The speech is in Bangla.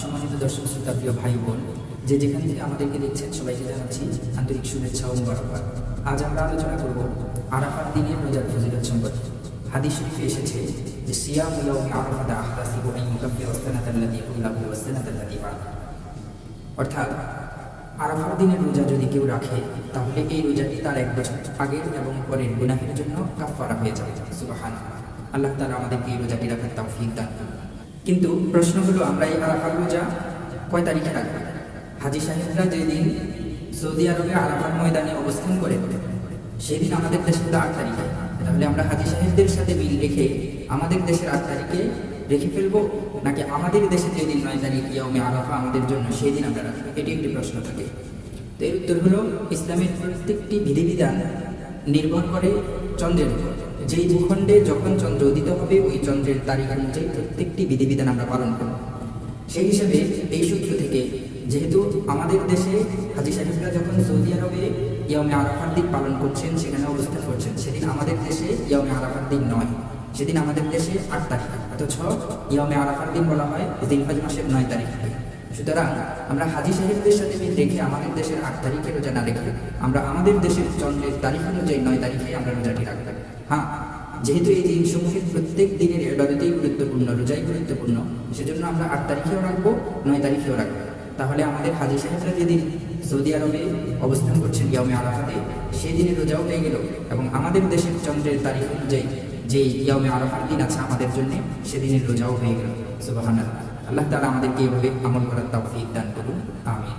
সম্মানিত দর্শক শ্রোতা, প্রিয় ভাই বোন যে যেখান থেকে আমাদেরকে দেখছেন, সবাইকে জানাচ্ছি আন্তরিক শুভেচ্ছা ও মোবারকবাদ। আজ আমরা আলোচনা করব আরাফাত দিনের রোজার ফজিলত সম্পর্কে। হাদিস শরীফে এসেছে যে অর্থাৎ, আরাফার দিনের রোজা যদি কেউ রাখে, তাহলে এই রোজাটি তার এক বছর আগের এবং পরের গুনাহের জন্য কাফারা হয়ে যাবে। সুবাহান আল্লাহ তালা আমাদেরকে এই রোজাটি রাখার তৌফিক দান করুন। কিন্তু প্রশ্ন হলো, আমরা এই আরাফার রোজা কয় তারিখে রাখব? হাজি সাহেবরা যেদিন সৌদি আরবে আরাফার ময়দানে অবস্থান করে, সেদিন আমাদের দেশে হলো আট তারিখে। তাহলে আমরা হাজি সাহেবদের সাথে মিল রেখে আমাদের দেশের আট তারিখে রেখে ফেলব, নাকি আমাদের দেশে যেদিন নয় তারিখ ইয়মে আরাফা আমাদের জন্য সেই দিন আমরা রাখব? এটি একটি প্রশ্ন থাকে। তো এর উত্তর হলো, ইসলামের প্রত্যেকটি বিধিবিধান নির্ভর করে চন্দ্রের উপর। যেই ভূখণ্ডে যখন চন্দ্র উদিত হবে, ওই চন্দ্রের তারিখ অনুযায়ী প্রত্যেকটি বিধিবিধান আমরা পালন করব। সেই হিসেবে এই সূত্র থেকে যেহেতু আমাদের দেশে হাজি সাহেবরা যখন সৌদি আরবে ইয়মে আরাফার দিন পালন করছেন, সেখানে অবস্থান করছেন, সেদিন আমাদের দেশে ইয়মে আরাফার দিন নয়, সেদিন আমাদের দেশে আট তারিখ। অথচ ইয়মে আরাফার দিন বলা হয় দিনহাজ মাসের নয় তারিখকে সুতরাং আমরা হাজি সাহেবদের সাথে মিল রেখে আমাদের দেশের আট তারিখে রোজা না রেখে আমরা আমাদের দেশের চন্দ্রের তারিখ অনুযায়ী নয় তারিখে আমরা রোজাটি রাখব। হ্যাঁ যেহেতু এই দিনসমূহের প্রত্যেক দিনের এবাদতেই গুরুত্বপূর্ণ, রোজাই গুরুত্বপূর্ণ, সেজন্য আমরা আট তারিখেও রাখব, নয় তারিখেও রাখব। তাহলে আমাদের হাজি সাহেবরা যেদিন সৌদি আরবে অবস্থান করছেন ইয়মে আরাফাতে সেই দিনে রোজাও হয়ে গেল এবং আমাদের দেশের চন্দ্রের তারিখ অনুযায়ী যে ইয়মে আরাফার দিন আছে আমাদের জন্য, সেদিনের রোজাও হয়ে গেল। সুবাহান আল্লাহ তালা আমাদেরকে এভাবে আমল করার তৌফিক দান করুন। আমিন।